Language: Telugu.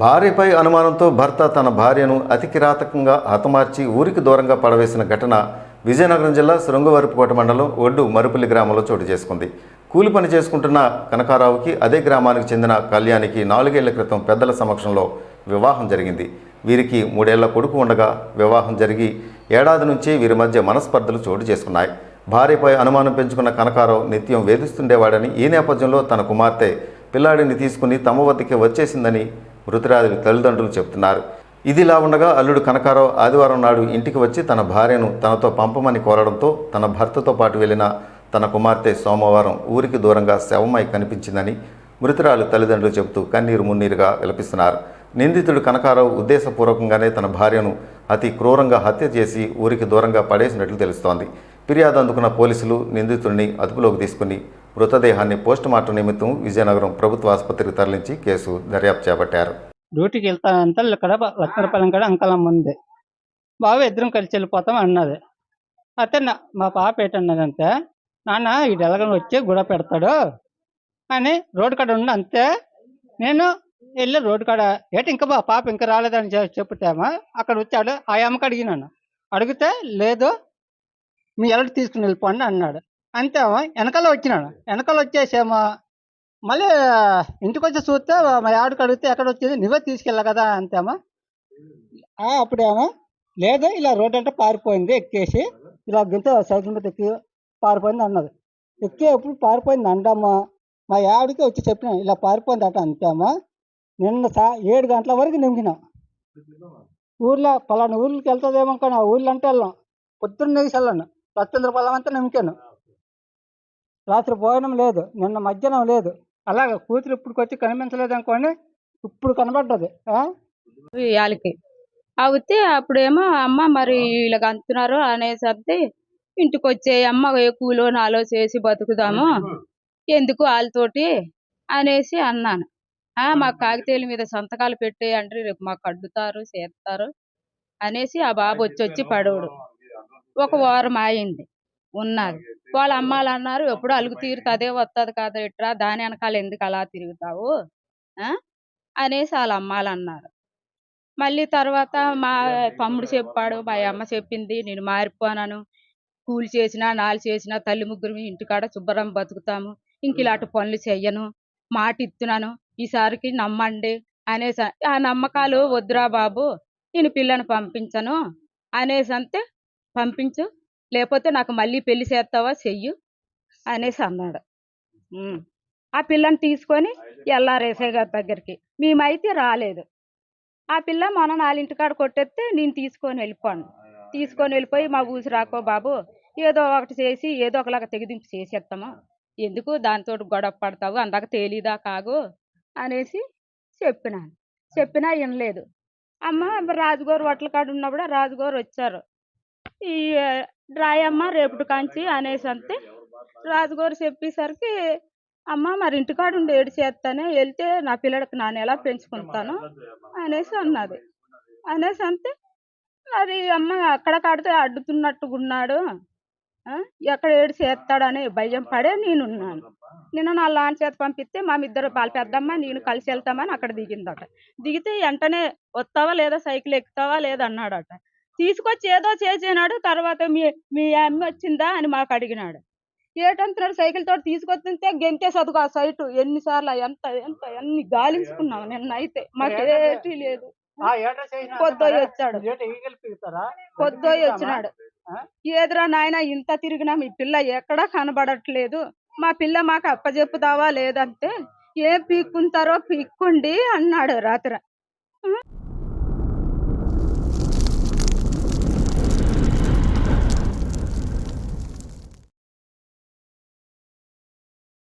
భార్యపై అనుమానంతో భర్త తన భార్యను అతికిరాతకంగా హతమార్చి ఊరికి దూరంగా పడవేసిన ఘటన విజయనగరం జిల్లా శృంగవరపుకోట మండలం ఒడ్డు మరుపల్లి గ్రామంలో చోటు చేసుకుంది. కూలి పని చేసుకుంటున్న కనకారావుకి అదే గ్రామానికి చెందిన కళ్యాణికి నాలుగేళ్ళ క్రితం పెద్దల సమక్షంలో వివాహం జరిగింది. వీరికి మూడేళ్ళ కొడుకు ఉండగా వివాహం జరిగి ఏడాది నుంచి వీరి మధ్య మనస్పర్ధలు చోటు చేసుకున్నాయి. భార్యపై అనుమానం పెంచుకున్న కనకారావు నిత్యం వేధిస్తుండేవాడని ఈ నేపథ్యంలో తన కుమార్తె పిల్లాడిని తీసుకుని తమ వద్దకే వచ్చేసిందని మృతురాలి తల్లిదండ్రులు చెబుతున్నారు ఇదిలా ఉండగా అల్లుడు కనకారావు ఆదివారం నాడు ఇంటికి వచ్చి తన భార్యను తనతో పంపమని కోరడంతో తన భర్తతో పాటు వెళ్ళిన తన కుమార్తె సోమవారం ఊరికి దూరంగా శవమై కనిపించిందని మృతురాలు తల్లిదండ్రులు చెబుతూ కన్నీరు మున్నీరుగా విలపిస్తున్నారు. నిందితుడు కనకారావు ఉద్దేశపూర్వకంగానే తన భార్యను అతి క్రూరంగా హత్య చేసి ఊరికి దూరంగా పడేసినట్లు తెలుస్తోంది. ఫిర్యాదు అందుకున్న పోలీసులు నిందితుడిని అదుపులోకి తీసుకుని మృతదేహాన్ని పోస్టుమార్టం నిమిత్తం విజయనగరం ప్రభుత్వ ఆసుపత్రికి తరలించి కేసు దర్యాప్తు చేపట్టారు. డ్యూటీకి వెళ్తానంటే ఇక్కడ లక్ష్మీపాలెం కాడ అంకలమ్మ ఉంది. బాబు ఇద్దరం కలిసి వెళ్ళిపోతాం అన్నది. అయితే నా మా పాప ఏంటన్నదంటే నాన్న ఇటు డెలగన్ వచ్చి గుడ పెడతాడు. అని రోడ్డు కాడ ఉండి అంతే. నేను వెళ్ళి రోడ్డు కాడ ఏంటి ఇంకా బా పాప ఇంకా రాలేదని చె- చెప్తేమో అక్కడ వచ్చాడు. ఆ అమ్మకి అడిగినాను. అడిగితే లేదు మీ ఎలాంటి తీసుకుని వెళ్ళిపోండి అన్నాడు. అంతేమో వెనకాల వచ్చినాడు. వెనకాల వచ్చేసేమో? మళ్ళీ ఇంటికి వచ్చి చూస్తే మా ఆవిడకి అడిగితే ఎక్కడ వచ్చింది? నువ్వే తీసుకెళ్ళా కదా అంతేమో ఆ, అప్పుడేమో లేదు ఇలా రోడ్డు అంటే పారిపోయింది ఎక్కేసి ఇలా గింత సైకిల్ మీద ఎక్కి పారిపోయింది అన్నది. ఎక్కేప్పుడు పారిపోయింది అంటామా మా ఆవిడకి వచ్చి చెప్పిన ఇలా పారిపోయింది అట అంతేమా నిన్న సా ఏడు గంటల వరకు నిమిగినాం ఊర్లో పలానా ఊర్లకి వెళ్తుందేమో కానీ ఆ ఊర్లో అంటే వెళ్ళాం. పొద్దున్న వేసి వెళ్ళాను. లక్షల పొలం అంతా నింకాను రాత్రి భోజనం లేదు నిన్న మధ్యాహ్నం లేదు. అలాగే కూతురు ఇప్పుడు వచ్చి కనిపించలేదు అనుకోండి ఇప్పుడు కనబడ్డది ఆ? ఇయాలకి అవుతే అప్పుడేమో అమ్మ మరి ఇలాగ అంటున్నారు అనేసరికి ఇంటికి వచ్చే అమ్మ ఏ కూలో నాలో చేసి బతుకుదాము ఎందుకు వాళ్ళతోటి అనేసి అన్నాను. ఆ మా కాగితాల మీద సంతకాలు పెట్టే అంటే రేపు మాకు అడ్డుతారు చేస్తారు అనేసి ఆ బాబు వచ్చి వచ్చి పడవడు ఒక వారం అయింది ఉన్నది వాళ్ళ అమ్మాలు అన్నారు ఎప్పుడు అలుగు తీరుతుంది వస్తుంది కదా ఇట్రా దాని వెనకాల ఎందుకు అలా తిరుగుతావు? అనేసి వాళ్ళ అమ్మాలు అన్నారు మళ్ళీ తర్వాత మా తమ్ముడు చెప్పాడు మా అమ్మ చెప్పింది నేను మారిపోనాను కూలి చేసినా నాలు చేసినా తల్లి ముగ్గురు ఇంటికాడ శుభ్రం బతుకుతాము. ఇంక ఇలాంటి పనులు చెయ్యను. మాట ఇస్తున్నాను ఈసారికి నమ్మండి. అనేసి ఆ నమ్మకాలు వద్దురా బాబు నేను పిల్లని పంపించను. అనేసి అంతే పంపించు. లేకపోతే నాకు మళ్ళీ పెళ్ళి చేస్తావా చెయ్యు అనేసి అన్నాడు. ఆ పిల్లని తీసుకొని ఎల్ఆర్ఎస్ఐ గారి దగ్గరికి. మేమైతే రాలేదు. ఆ పిల్ల మన నాలింటికాడ కొట్టేస్తే నేను తీసుకొని వెళ్ళిపోను. తీసుకొని వెళ్ళిపోయి మా ఊసి రాకో బాబు ఏదో ఒకటి చేసి ఏదో ఒకలాగా తెగిదింపు చేసేస్తాము ఎందుకు దాంతో గొడవ పడతావు? అందాక తేలిదా కాగు? అనేసి చెప్పినాను. చెప్పినా వినలేదు. అమ్మ రాజుగారు వట్ల కాడ ఉన్నప్పుడు రాజుగారు వచ్చారు. ఈ రాయమ్మ రేపుటి కాంచి అనేసి అంతే. రాజుగారు చెప్పేసరికి అమ్మ మరి ఇంటికాడ ఉండి ఏడు చేస్తానే వెళ్తే నా పిల్లడికి నాన్న ఎలా పెంచుకుంటాను అనేసి అన్నది. అనేసి అంతే. మరి అమ్మ అక్కడ కాడితే అడ్డుతున్నట్టుగా ఉన్నాడు. ఎక్కడ ఏడు చేస్తాడని భయం పడే నేనున్నాను. నిన్న నా లాంచ్ చేత పంపిస్తే మా ఇద్దరు వాళ్ళ పెద్దమ్మ నేను కలిసి వెళ్తామని అక్కడ దిగిందట. దిగితే వెంటనే వస్తావా లేదా సైకిల్ ఎక్కుతావా లేదా అన్నాడట. తీసుకొచ్చి ఏదో చేసినాడు తర్వాత మీ మీ అమ్మ వచ్చిందా అని మాకు అడిగినాడు. ఏటంటున్నాడు సైకిల్ తోటి తీసుకొస్తుంటే గెంతే చదువు ఆ సైటు. ఎన్నిసార్లు ఎంత ఎంత ఎన్ని గాలించుకున్నాం నిన్న అయితే మాకు ఏటీ లేదు. పొద్దోయి వచ్చాడు. పొద్దోయి వచ్చినాడు? ఏదిరా నాయన ఇంత తిరిగినా మీ పిల్ల ఎక్కడా కనబడట్లేదు. మా పిల్ల మాకు అప్పచెప్పుతావా లేదంటే ఏం పీక్కుంటారో పీక్కుండి అన్నాడు రాత్రి.